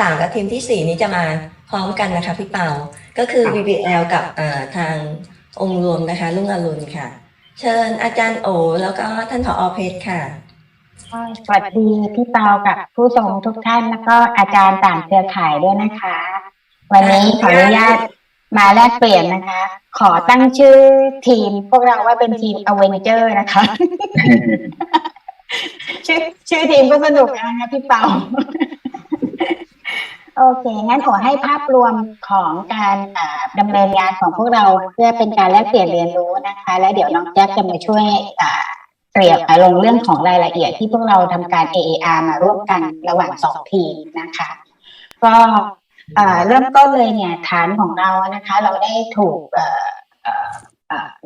ทีมที่สามกับทีมที่สี่นี้จะมาพร้อมกันนะคะพี่เปาก็คือ VBL กับอ่าทางองค์รวมนะคะลุงอรุณค่ะ เชิญอาจารย์โอ แล้วก็ท่านผอเพชรค่ะสวัสดีพี่เปากับผู้ชมทุกท่านแล้วก็อาจารย์ต่างเครือข่ายด้วยนะคะ วันนี้ขออนุญาตมาแลกเปลี่ยนนะคะ ขอตั้งชื่อทีมพวกเราว่าเป็นทีมอเวนเจอร์นะคะ ชื่อชื่อทีมก็สนุกนะคะพี่เปา โอเค งั้นขอให้ภาพรวมของการอ่าดำเนินงานของพวกเราเพื่อเป็นการแลกเปลี่ยนเรียนรู้นะคะ แล้วเดี๋ยวน้องแจ๊คจะมาช่วยเกลี่ยลงเรื่องของรายละเอียดที่พวกเราทำการ AAR มาร่วมกันระหว่างสองทีมนะคะ ก็เริ่มต้นเลยเนี่ยฐานของเรานะคะ เราได้ถูก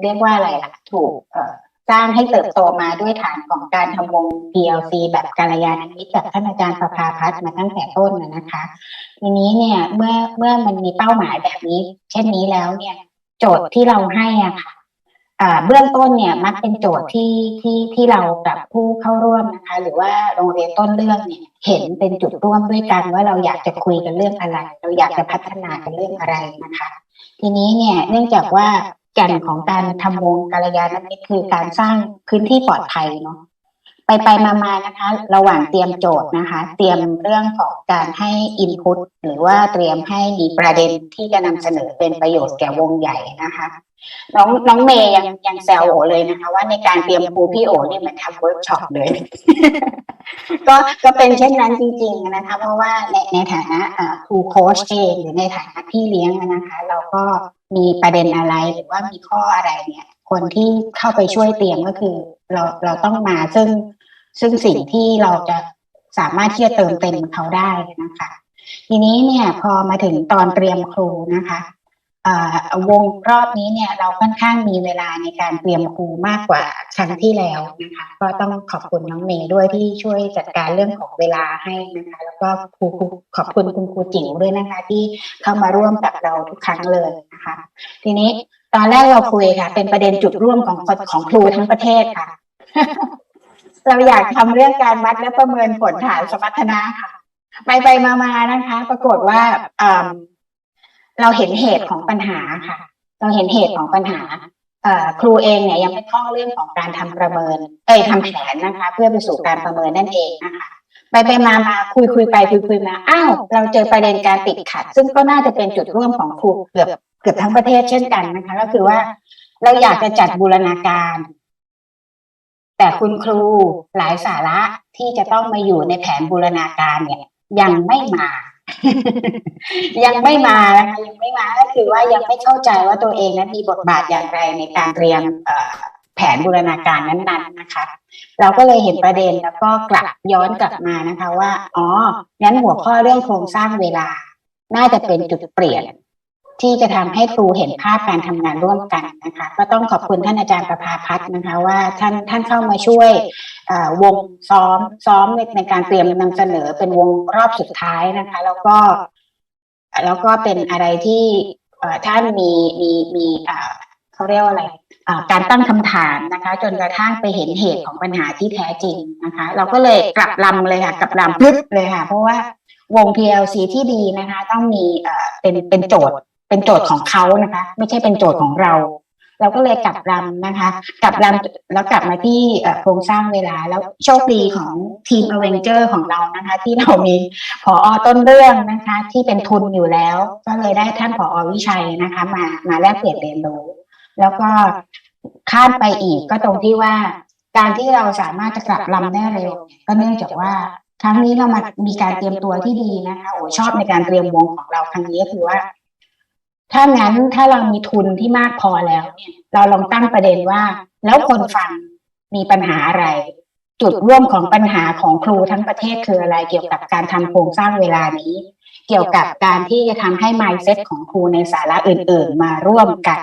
เรียกว่าอะไรล่ะ ถูก สร้างให้เติบโตมาด้วยฐานของการทำวง PLC แบบกาลยานมิตรจากท่านอาจารย์ประภาพัฒน์มาตั้งแต่ต้นนะนะคะ ทีนี้เนี่ยเมื่อเมื่อมันมีเป้าหมายแบบนี้ เช่นนี้แล้วเนี่ย โจทย์ที่เราให้อะค่ะเบื้องต้นเนี่ยมักเป็นโจทย์ที่ที่ที่เรากับผู้เข้าร่วมนะคะ หรือว่าโรงเรียนต้นเรื่องเนี่ยเห็นเป็นจุดร่วมด้วยกันว่าเราอยากจะคุยกันเรื่องอะไร เราอยากจะพัฒนากันเรื่องอะไรนะคะ ทีนี้เนี่ยเนื่องจากว่า แก่นของการทำวงกาลยานมิตรคือการสร้างพื้นที่ปลอดภัยเนาะ ไปไปมามานะคะ ระหว่างเตรียมโจทย์นะคะ เตรียมเรื่องของการให้อินพุตหรือว่าเตรียมให้มีประเด็นที่จะนำเสนอเป็นประโยชน์แก่วงใหญ่นะคะ น้องน้องเมย์ยังยังแซวโอเลยนะคะ ว่าในการเตรียมครูพี่โอเนี่ยมันทำเวิร์กช็อปเลยก็ก็เป็นเช่นนั้นจริง ๆนะคะ เพราะว่าในในฐานะครูโค้ชเองหรือในฐานะพี่เลี้ยงนะคะ เราก็มีประเด็นอะไรหรือว่ามีข้ออะไรเนี่ย คนที่เข้าไปช่วยเตรียมก็คือ เราเราต้องมาซึ่งซึ่งสิ่งที่เราจะสามารถที่จะเติมเต็มเขาได้นะคะ ทีนี้เนี่ยพอมาถึงตอนเตรียมครูนะคะวงรอบนี้เนี่ยเราค่อนข้างมีเวลาในการเตรียมครูมากกว่าครั้งที่แล้วนะคะ ก็ต้องขอบคุณน้องเมย์ด้วยที่ช่วยจัดการเรื่องของเวลาให้นะคะ แล้วก็ครูครูขอบคุณคุณครูจิ๋วด้วยนะคะ ที่เข้ามาร่วมกับเราทุกครั้งเลยนะคะ ทีนี้ ตอนแรกเราคุยค่ะ เป็นประเด็นจุดร่วมของของครูทั้งประเทศค่ะ เราอยากทำเรื่องการวัดและประเมินผลฐานสมรรถนะค่ะไปไปมามานะคะ ปรากฏว่าอ่าเราเห็นเหตุของปัญหาค่ะ เราเห็นเหตุของปัญหาครูเองเนี่ยยังไม่ท่องเรื่องของการทำประเมิน เอ้ยทำแผนนะคะ เพื่อไปสู่การประเมินนั่นเองนะคะ ไปไปมามาคุยคุยไปคุยคุยมาอ้าวเราเจอประเด็นการติดขัด ซึ่งก็น่าจะเป็นจุดร่วมของครูเกือบเกือบทั้งประเทศเช่นกันนะคะ ก็คือว่าเราอยากจะจัดบูรณาการ แต่คุณครูหลายสาระที่จะต้องมาอยู่ในแผนบูรณาการเนี่ย ยังไม่มา ยังไม่มานะคะยังไม่มาก็คือว่ายังไม่เข้าใจว่าตัวเองนั้นมีบทบาทอย่างไรในการเตรียมเอ่อ แผนบูรณาการนั้นๆนะคะ เราก็เลยเห็นประเด็นแล้วก็กลับย้อนกลับมานะคะว่าอ๋องั้นหัวข้อเรื่องโครงสร้างเวลา น่าจะเป็นจุดเปลี่ยน ที่จะทำให้ครูเห็นภาพการทำงานร่วมกันนะคะ ก็ต้องขอบคุณท่านอาจารย์ประภาพัฒน์นะคะ ว่าท่านท่านเข้ามาช่วยวงซ้อมซ้อมในในการเตรียมนำเสนอเป็นวงรอบสุดท้ายนะคะ แล้วก็แล้วก็เป็นอะไรที่ท่านมีมีมี เขาเรียกว่าอะไรอ่าการตั้งคำถามนะคะ จนกระทั่งไปเห็นเหตุของปัญหาที่แท้จริงนะคะ เราก็เลยกลับลำเลยค่ะกลับลำพึบเลยค่ะ เพราะว่าวง PLC ที่ดีนะคะ ต้องมีเอ่อเป็นเป็นโจทย์เป็นโจทย์ของเขานะคะ ไม่ใช่เป็นโจทย์ของเรา เราก็เลยกลับลำนะคะ กลับลำแล้วกลับมาที่เอ่อโครงสร้างเวลาแล้วโชคดีของทีมอเวนเจอร์ของเรานะคะ ที่เรามีผอต้นเรื่องนะคะ ที่เป็นทุนอยู่แล้ว ก็เลยได้ท่านผอวิชัยนะคะ มามาแลกเปลี่ยนเรียนรู้ แล้วก็ข้ามไปอีกก็ตรงที่ว่า การที่เราสามารถจะกลับลำได้เร็ว ก็เนื่องจากว่าครั้งนี้เรามามีการเตรียมตัวที่ดีนะคะโอ้ชอบในการเตรียมวงของเราครั้งนี้คือว่า ถ้างั้นถ้าเรามีทุนที่มากพอแล้วเนี่ยเราลองตั้งประเด็นว่า แล้วคนฟังมีปัญหาอะไร จุดร่วมของปัญหาของครูทั้งประเทศคืออะไร เกี่ยวกับการทำโครงสร้างเวลานี้ เกี่ยวกับการที่จะทำให้ mindset ของครูในสาระอื่น ๆ มาร่วมกัน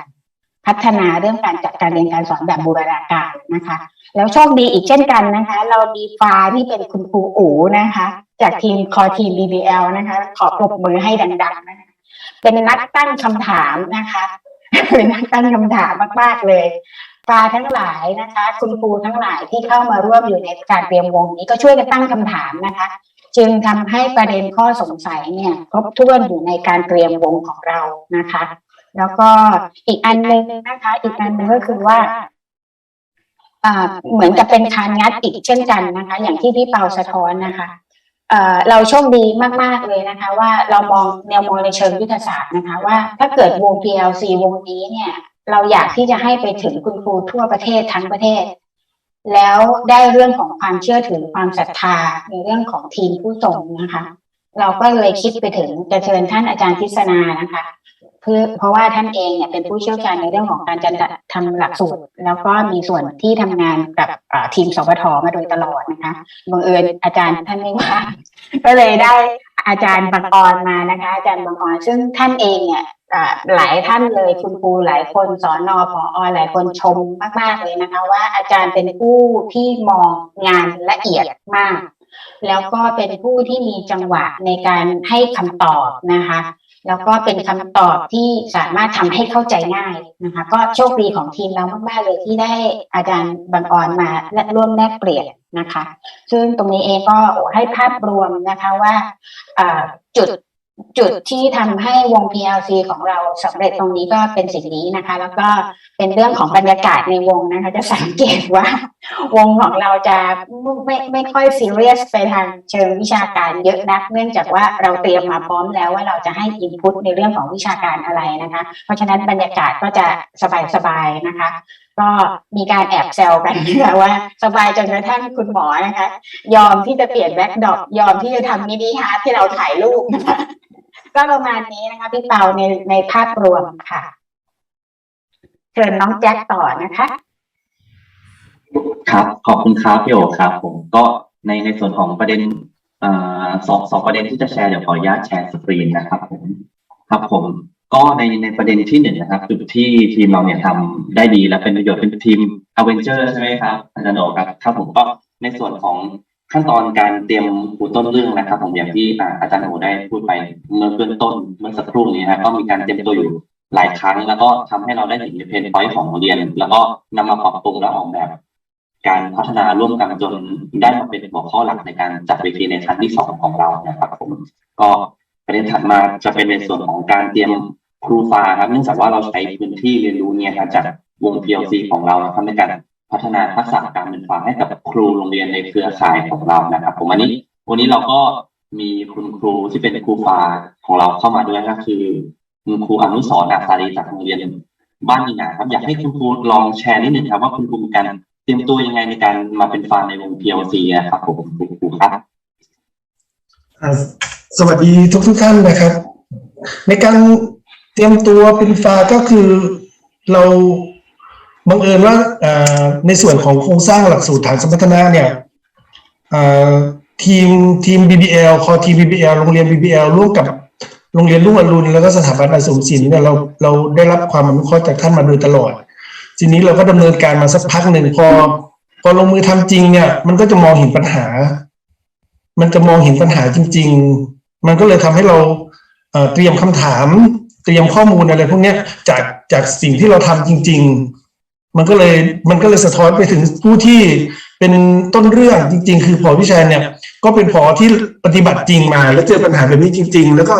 พัฒนาเรื่องการจัดการเรียนการสอนแบบบูรณาการนะคะ แล้วโชคดีอีกเช่นกันนะคะ เรามีฟ้าที่เป็นคุณครูอู๋นะคะ จากทีมคอทีม BBL นะคะ ขอปรบมือให้ดังๆนะคะเป็นนักตั้งคำถามนะคะเป็นนักตั้งคำถามมากๆเลยฟ้าทั้งหลายนะคะ คุณครูทั้งหลายที่เข้ามาร่วมอยู่ในการเตรียมวงนี้ก็ช่วยกันตั้งคำถามนะคะ จึงทำให้ประเด็นข้อสงสัยเนี่ย ครบถ้วนอยู่ในการเตรียมวงของเรานะคะ แล้วก็อีกอันหนึงนะคะ อีกอันหนึงก็คือว่าเหมือนกับเป็นคานงัดอีกเช่นกันนะคะ อย่างที่พี่เปาสะท้อนนะคะเอ่อเราโชคดีมาก ๆ เลยนะคะ ว่าเรามองแนวมองในเชิงยุทธศาสตร์นะคะ ว่าถ้าเกิดวง PLC วงนี้เนี่ย เราอยากที่จะให้ไปถึงคุณครูทั่วประเทศทั้งประเทศ แล้วได้เรื่องของความเชื่อถือความศรัทธาในเรื่องของทีมผู้ส่งนะคะ เราก็เลยคิดไปถึงจะเชิญท่านอาจารย์ทิศนานะคะ เพื่อเพราะว่าท่านเองเนี่ยเป็นผู้เชี่ยวชาญในเรื่องของการจัดทำหลักสูตร แล้วก็มีส่วนที่ทำงานกับทีมสปทมาโดยตลอดนะคะบังเอิญอาจารย์ท่านไม่ว่างก็เลยได้อาจารย์บางออนมานะคะ อาจารย์บางออนซึ่งท่านเองเนี่ยหลายท่านเลยคุณครูหลายคนสอนอพอหลายคนชมมาก ๆ เลยนะคะ ว่าอาจารย์เป็นผู้ที่มองงานละเอียดมาก แล้วก็เป็นผู้ที่มีจังหวะในการให้คำตอบนะคะ แล้วก็เป็นคำตอบที่สามารถทำให้เข้าใจง่ายนะคะ ก็โชคดีของทีมเรามากๆเลยที่ได้อาจารย์บางออนมาและร่วมแลกเปลี่ยนนะคะ ซึ่งตรงนี้เองก็ให้ภาพรวมนะคะว่าจุด จุดที่ทำให้วง PLC ของเราสำเร็จตรงนี้ก็เป็นสิ่งนี้นะคะ แล้วก็เป็นเรื่องของบรรยากาศในวงนะคะ จะสังเกตว่าวงของเราจะไม่ไม่ค่อยซีเรียสไปทางเชิงวิชาการเยอะนัก เนื่องจากว่าเราเตรียมมาพร้อมแล้วว่าเราจะให้อินพุตในเรื่องของวิชาการอะไรนะคะ เพราะฉะนั้นบรรยากาศก็จะสบายๆนะคะ ก็มีการแอบแซวกันนะว่า สบายจนกระทั่งคุณหมอนะคะ ยอมที่จะเปลี่ยนแบ็คดอปยอมที่จะทำมินิฮาร์ทที่เราถ่ายรูปนะคะก็ประมาณนี้นะคะพี่เปาในในภาพรวมค่ะเชิญน้องแจ็คต่อนะคะ ครับ ขอบคุณครับพี่โอครับผมก็ในในส่วนของประเด็นอสองสองประเด็นที่จะแชร์เดี๋ยวขออนุญาตแชร์สกรีนนะครับผมครับผม ก็ในในประเด็นที่หนึ่งนะครับ จุดที่ทีมเราเนี่ยทำได้ดีและเป็นประโยชน์เป็นทีมอเวนเจอร์ใช่ไหมครับอาจารย์โอครับครับผมก็ในส่วนของขั้นตอนการเตรียมปูต้นเรื่องนะครับผมอย่างที่อาจารย์โอได้พูดไปเมื่อเบื้องต้นเมื่อสักครู่นี้นะครับก็มีการเตรียมตัวอยู่หลายครั้ง แล้วก็ทำให้เราได้เห็นเพนพอยต์ของเรียน แล้วก็นำมาปรับปรุงและออกแบบ การพัฒนาร่วมกันจนได้มาเป็นหัวข้อหลักในการจัดเวทีในครั้งที่สองของเรานะครับผมก็ประเด็นถัดมาจะเป็นในส่วนของการเตรียม ครูฟาครับเนื่องจากว่าเราใช้พื้นที่เรียนรู้เนี่ยครับจากวง PLC ของเรานะครับในการพัฒนาทักษะการเป็นฟาให้กับครูโรงเรียนในเครือข่ายของเรานะครับ ผมวันนี้ วันนี้เราก็มีคุณครูที่เป็นครูฟาของเราเข้ามาด้วยก็คือคุณครูอนุสรณ์อาสารีจากโรงเรียนบ้านมีนาครับอยากให้คุณครูลองแชร์นิดหนึ่งครับว่าคุณครูมีการเตรียมตัวยังไงในการมาเป็นฟานในวง PLC นะครับผมคุณครูครับสวัสดีทุกทุกท่านนะครับ ในการ เตรียมตัวเป็นฟาก็คือเราบังเอิญว่าในส่วนของโครงสร้างหลักสูตรฐานสมรรถนะเนี่ยทีมทีม BBL คอทีม BBL โรงเรียน BBL ร่วมกับโรงเรียนรุ่งอรุณแล้วก็สถาบันอสมศิลป์เนี่ยเราเราได้รับความอนุเคราะห์จากท่านมาโดยตลอด ทีนี้เราก็ดำเนินการมาสักพักหนึ่งพอพอลงมือทำจริงเนี่ย มันก็จะมองเห็นปัญหา มันจะมองเห็นปัญหาจริง ๆ มันก็เลยทำให้เราเอ่อเตรียมคำถาม เตรียมข้อมูลอะไรพวกนี้จากจากสิ่งที่เราทำจริง ๆ มันก็เลยมันก็เลยสะท้อนไปถึงผู้ที่เป็นต้นเรื่องจริง ๆ คือพอวิชัยเนี่ย ก็เป็นพอที่ปฏิบัติจริงมา แล้วเจอปัญหาแบบนี้จริง ๆ แล้วก็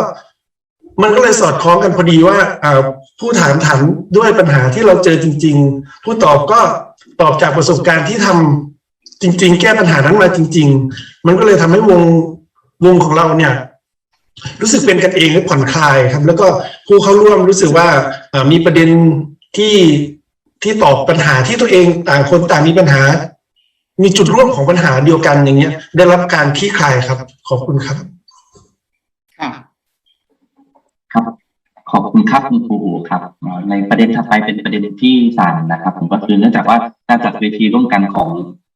มันก็เลยสอดคล้องกันพอดีว่าผู้ถามถามด้วยปัญหาที่เราเจอจริง ๆ ผู้ตอบก็ตอบจากประสบการณ์ที่ทำจริง ๆ แก้ปัญหานั้นมาจริง ๆ มันก็เลยทำให้วงวงของเราเนี่ย รู้สึกเป็นกันเองและผ่อนคลายครับ แล้วก็ผู้เข้าร่วมรู้สึกว่าอ่ามีประเด็นที่ที่ตอบปัญหาที่ตัวเองต่างคนต่างมีปัญหา มีจุดร่วมของปัญหาเดียวกันอย่างเงี้ย ได้รับการคลี่คลายครับ ขอบคุณครับค่ะครับขอบคุณครับคุณครูอูครับเอ่อในประเด็นถัดไปเป็นประเด็นที่สามนะครับ ผมก็คือเนื่องจากว่าการจัดเวทีร่วมกันของ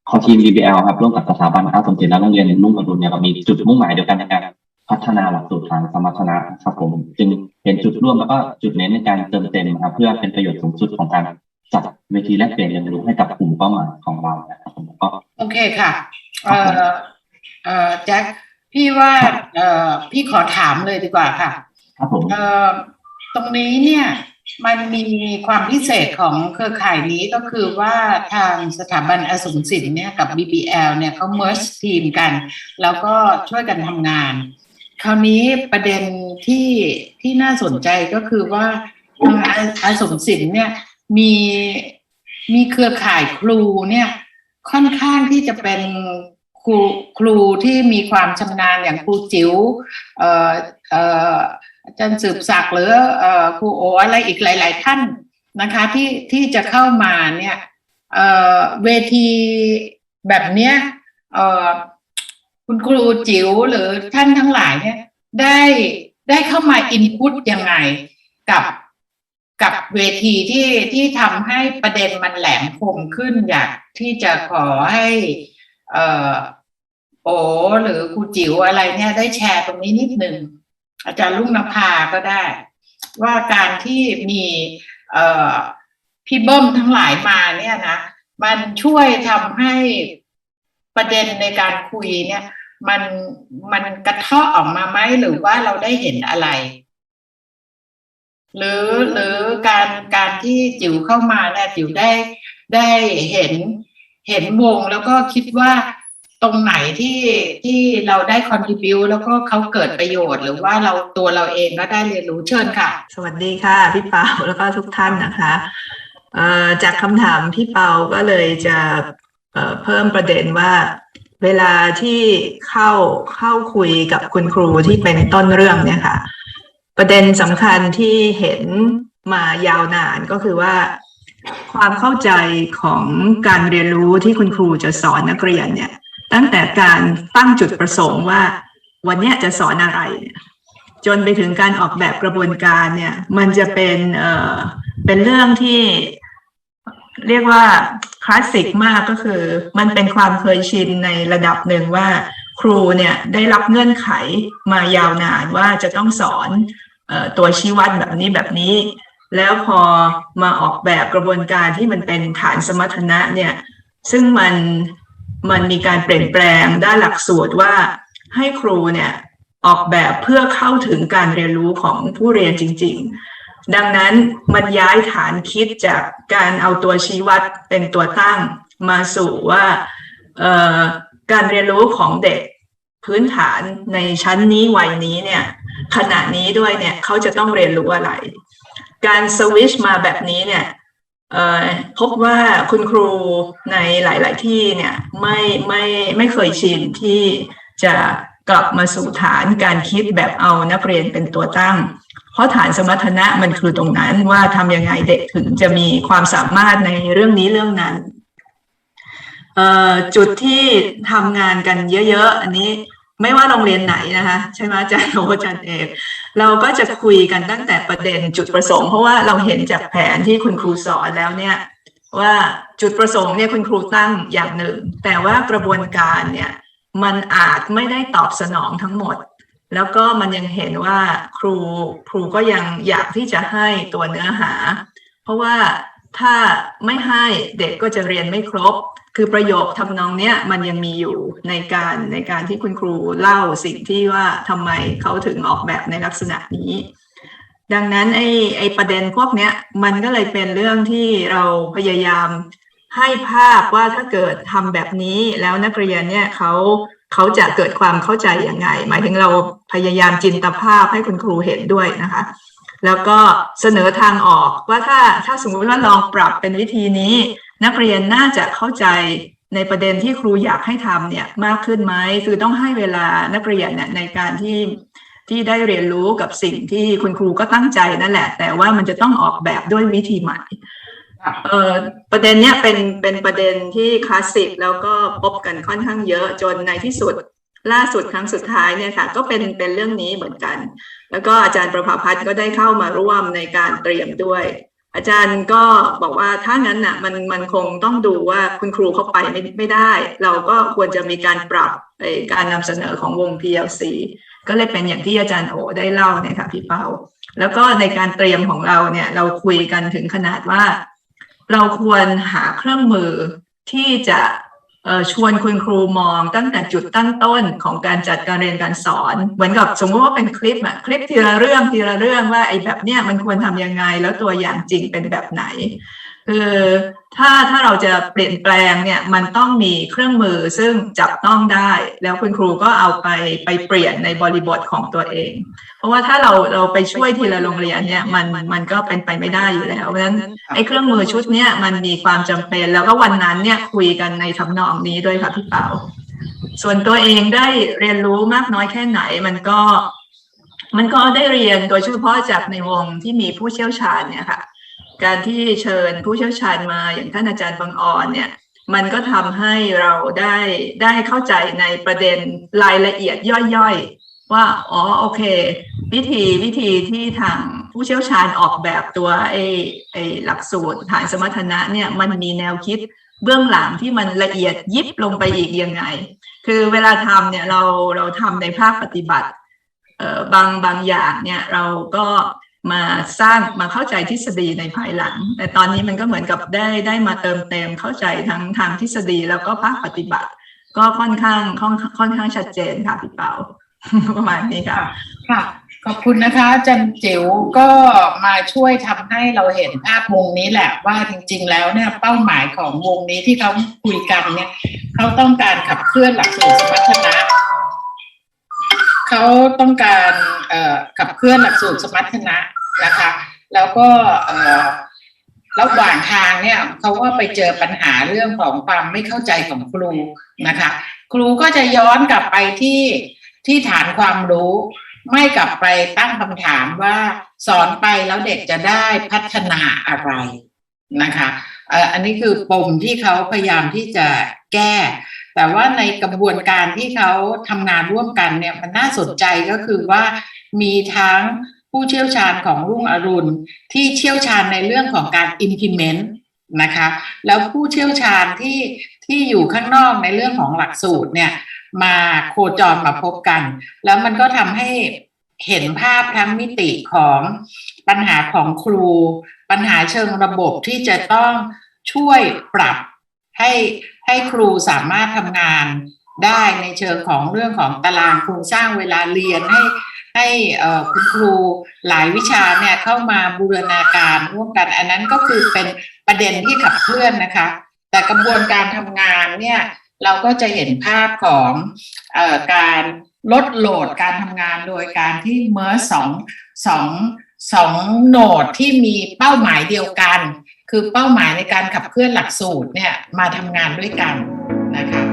คอทีม BBL ครับร่วมกับสถาบันอาสมศิลป์และโรงเรียนนุ่งอรุณเนี่ยเรามีจุดมุ่งหมายเดียวกันในการ พัฒนาหลักสูตรทางสมรรถนะครับผมจึงเป็นจุดร่วมแล้วก็จุดเน้นในการเติมเต็มครับเพื่อเป็นประโยชน์สูงสุดของการจัดเวทีแลกเปลี่ยนเรียนรู้ให้กับกลุ่มเป้าหมายของเรานะครับผมก็โอเคค่ะเอ่อเอ่อแจ็คพี่ว่าเอ่อพี่ขอถามเลยดีกว่าค่ะครับผมเอ่อตรงนี้เนี่ยมันมีความพิเศษของเครือข่ายนี้ก็คือว่าทางสถาบันอสมศิลป์เนี่ยกับ BBL เนี่ยเขา merge ทีมกัน แล้วก็ช่วยกันทำงาน คราวนี้ประเด็นที่ที่น่าสนใจก็คือว่าทางอาสมศิลป์เนี่ยมีมีเครือข่ายครูเนี่ยค่อนข้างที่จะเป็นครูครูที่มีความชำนาญอย่างครูจิ๋วเอ่อเอ่ออาจารย์สืบศักดิ์หรือเอ่อครูโออะไรอีกหลาย ๆ ท่านนะคะที่ที่จะเข้ามาเนี่ยเอ่อเวทีแบบเนี้ยเอ่อ คุณครูจิ๋วหรือท่านทั้งหลายเนี่ยได้ได้เข้ามาอินพุตยังไงกับกับเวทีที่ที่ทำให้ประเด็นมันแหลมคมขึ้นอยากที่จะขอให้ เอ่อโอหรือครูจิ๋วอะไรเนี่ยได้แชร์ตรงนี้นิดหนึ่งอาจารย์ลุงนภาก็ได้ ว่าการที่มีเอ่อพี่เบิ้มทั้งหลายมาเนี่ยนะ มันช่วยทำให้ ประเด็นในการคุยเนี่ย มันมันกระเทาะออกมาไหมหรือว่าเราได้เห็นอะไร หรือหรือการการที่จิ๋วเข้ามาเนี่ยจิ๋วได้ได้เห็นเห็นวงแล้วก็คิดว่าตรงไหนที่ที่เราได้คอนทิบิวแล้วก็เขาเกิดประโยชน์ หรือว่าเราตัวเราเองก็ได้เรียนรู้เชิญค่ะ สวัสดีค่ะ พี่เปาแล้วก็ทุกท่านนะคะเอ่อจากคำถามพี่เปาก็เลยจะ เพิ่มประเด็นว่าเวลาที่เข้าเข้าคุยกับคุณครูที่เป็นต้นเรื่องเนี่ยค่ะ ประเด็นสำคัญที่เห็นมายาวนานก็คือว่า ความเข้าใจของการเรียนรู้ที่คุณครูจะสอนนักเรียนเนี่ย ตั้งแต่การตั้งจุดประสงค์ว่า วันนี้จะสอนอะไร จนไปถึงการออกแบบกระบวนการเนี่ย มันจะเป็นเอ่อเป็นเรื่องที่ เรียกว่าคลาสสิกมากก็คือ มันเป็นความเคยชินในระดับหนึ่งว่า ครูเนี่ยได้รับเงื่อนไขมายาวนานว่าจะต้องสอนออตัวชี้วัดแบบนี้แบบนี้ แล้วพอมาออกแบบกระบวนการที่มันเป็นฐานสมรรถนะเนี่ยซึ่งมันมันมีการเปลี่ยนแปลงด้านหลักสูตรว่าให้ครูเนี่ยออกแบบเพื่อเข้าถึงการเรียนรู้ของผู้เรียนจริง ๆ ดังนั้นมันย้ายฐานคิดจากการเอาตัวชี้วัดเป็นตัวตั้งมาสู่ว่าการเรียนรู้ของเด็กพื้นฐานในชั้นนี้วัยนี้เนี่ยขณะนี้ด้วยเนี่ยเขาจะต้องเรียนรู้อะไร การสวิชมาแบบนี้เนี่ยพบว่าคุณครูในหลาย ๆ ที่เนี่ยไม่ไม่ไม่เคยชินที่จะ กลับมาสู่ฐานการคิดแบบเอานักเรียนเป็นตัวตั้ง เพราะฐานสมรรถนะมันคือตรงนั้นว่าทำยังไงเด็กถึงจะมีความสามารถในเรื่องนี้เรื่องนั้น จุดที่ทำงานกันเยอะ ๆ อันนี้ไม่ว่าโรงเรียนไหนนะคะใช่ไหมอาจารย์โออาจารย์เอกเราก็จะคุยกันตั้งแต่ประเด็นจุดประสงค์ เพราะว่าเราเห็นจากแผนที่คุณครูสอนแล้วเนี่ยว่าจุดประสงค์เนี่ยคุณครูตั้งอย่างหนึ่ง แต่ว่ากระบวนการเนี่ย มันอาจไม่ได้ตอบสนองทั้งหมด แล้วก็มันยังเห็นว่าครูครูก็ยังอยากที่จะให้ตัวเนื้อหา เพราะว่าถ้าไม่ให้เด็กก็จะเรียนไม่ครบ คือประโยคทำนองเนี้ยมันยังมีอยู่ในการในการที่คุณครูเล่าสิ่งที่ว่าทำไมเขาถึงออกแบบในลักษณะนี้ ดังนั้นไอ้ไอ้ประเด็นพวกเนี้ยมันก็เลยเป็นเรื่องที่เราพยายาม ให้ภาพว่าถ้าเกิดทำแบบนี้แล้วนักเรียนเนี่ยเขาเขาจะเกิดความเข้าใจยังไง หมายถึงเราพยายามจินตภาพให้คุณครูเห็นด้วยนะคะ แล้วก็เสนอทางออกว่าถ้าถ้าสมมติว่าลองปรับเป็นวิธีนี้ นักเรียนน่าจะเข้าใจในประเด็นที่ครูอยากให้ทำเนี่ยมากขึ้นไหมคือต้องให้เวลานักเรียนเนี่ยในการที่ที่ได้เรียนรู้กับสิ่งที่คุณครูก็ตั้งใจนั่นแหละ แต่ว่ามันจะต้องออกแบบด้วยวิธีใหม่ เออประเด็นเนี้ยเป็นเป็นประเด็นที่คลาสสิกแล้วก็พบกันค่อนข้างเยอะจนในที่สุดล่าสุดครั้งสุดท้ายเนี่ยค่ะ ก็เป็นเป็นเรื่องนี้เหมือนกัน แล้วก็อาจารย์ประภาพัฒน์ก็ได้เข้ามาร่วมในการเตรียมด้วย อาจารย์ก็บอกว่าถ้างั้นน่ะมันมันคงต้องดูว่าคุณครูเข้าไปไม่ไม่ได้ เราก็ควรจะมีการปรับการนำเสนอของวง PLC ก็เลยเป็นอย่างที่อาจารย์โอได้เล่าเนี่ยค่ะพี่เปาแล้วก็ในการเตรียมของเราเนี่ยเราคุยกันถึงขนาดว่า เราควรหาเครื่องมือที่จะชวนคุณครูมองตั้งแต่จุดตั้งต้นของการจัดการเรียนการสอน เหมือนกับสมมติว่าเป็นคลิปอะคลิปทีละเรื่องทีละเรื่องว่าไอ้แบบเนี้ยมันควรทำยังไง แล้วตัวอย่างจริงเป็นแบบไหน คือถ้าถ้าเราจะเปลี่ยนแปลงเนี่ยมันต้องมีเครื่องมือซึ่งจับต้องได้ แล้วคุณครูก็เอาไปไปเปลี่ยนในบริบทของตัวเอง เพราะว่าถ้าเราเราไปช่วยทีละโรงเรียนเนี่ยมันมันก็เป็นไปไม่ได้อยู่แล้วเพราะฉะนั้นไอ้เครื่องมือชุดเนี้ยมันมีความจำเป็น แล้วก็วันนั้นเนี่ยคุยกันในทำนองนี้ด้วยค่ะพี่เปาส่วนตัวเองได้เรียนรู้มากน้อยแค่ไหนมันก็ มันก็ได้เรียนโดยเฉพาะจากในวงที่มีผู้เชี่ยวชาญเนี่ยค่ะ การที่เชิญผู้เชี่ยวชาญมาอย่างท่านอาจารย์บางอ่อนเนี่ยมันก็ทำให้เราได้ได้เข้าใจในประเด็นรายละเอียดย่อยๆ ว่าอ๋อโอเค วิธีวิธีที่ทางผู้เชี่ยวชาญออกแบบตัวไอ้ไอ้หลักสูตรฐานสมรรถนะเนี่ยมันมีแนวคิดเบื้องหลังที่มันละเอียดยิบลงไปอีกยังไง คือเวลาทำเนี่ยเราเราทำในภาคปฏิบัติเอ่อบางบางอย่างเนี่ยเราก็ มาสร้างมาเข้าใจทฤษฎีในภายหลัง แต่ตอนนี้มันก็เหมือนกับได้ได้มาเติมเต็มเข้าใจทั้งทางทฤษฎีแล้วก็ภาคปฏิบัติ ก็ค่อนข้างค่อนค่อนข้างชัดเจนค่ะพี่เปาประมาณนี้ค่ะ ค่ะ ขอบคุณนะคะ จันจิ๋วก็มาช่วยทำให้เราเห็นภาพวงนี้แหละว่าจริง ๆ แล้วเนี่ยเป้าหมายของวงนี้ที่เขาคุยกันเนี่ยเขาต้องการขับเคลื่อนหลักสูตรสมรรถนะ เขาต้องการขับเคลื่อนหลักสูตรสมรรถนะนะคะ แล้วก็ระหว่างทางเนี่ยเขาก็ไปเจอปัญหาเรื่องของความไม่เข้าใจของครูนะคะ ครูก็จะย้อนกลับไปที่ที่ฐานความรู้ ไม่กลับไปตั้งคำถามว่าสอนไปแล้วเด็กจะได้พัฒนาอะไรนะคะอันนี้คือปมที่เขาพยายามที่จะแก้ แต่ว่าในกระบวนการที่เขาทำงานร่วมกันเนี่ยมันน่าสนใจก็คือว่ามีทั้งผู้เชี่ยวชาญของรุ่งอรุณ ที่เชี่ยวชาญในเรื่องของการ implement นะคะแล้วผู้เชี่ยวชาญที่ที่อยู่ข้างนอกในเรื่องของหลักสูตรเนี่ยมาโคจรมาพบกัน แล้วมันก็ทำให้เห็นภาพทั้งมิติของปัญหาของครู ปัญหาเชิงระบบที่จะต้องช่วยปรับให้ ให้ครูสามารถทำงานได้ในเชิงของเรื่องของตารางโครงสร้างเวลาเรียนให้ให้คุณครูหลายวิชาเนี่ยเข้ามาบูรณาการร่วมกัน อันนั้นก็คือเป็นประเด็นที่ขับเคลื่อนนะคะ แต่กระบวนการทำงานเนี่ยเราก็จะเห็นภาพของออการลดโหลดการทำงานโดยการที่เมอร์สองสองสองโหนดที่มีเป้าหมายเดียวกัน คือเป้าหมายในการขับเคลื่อนหลักสูตรเนี่ยมาทำงานด้วยกันนะคะ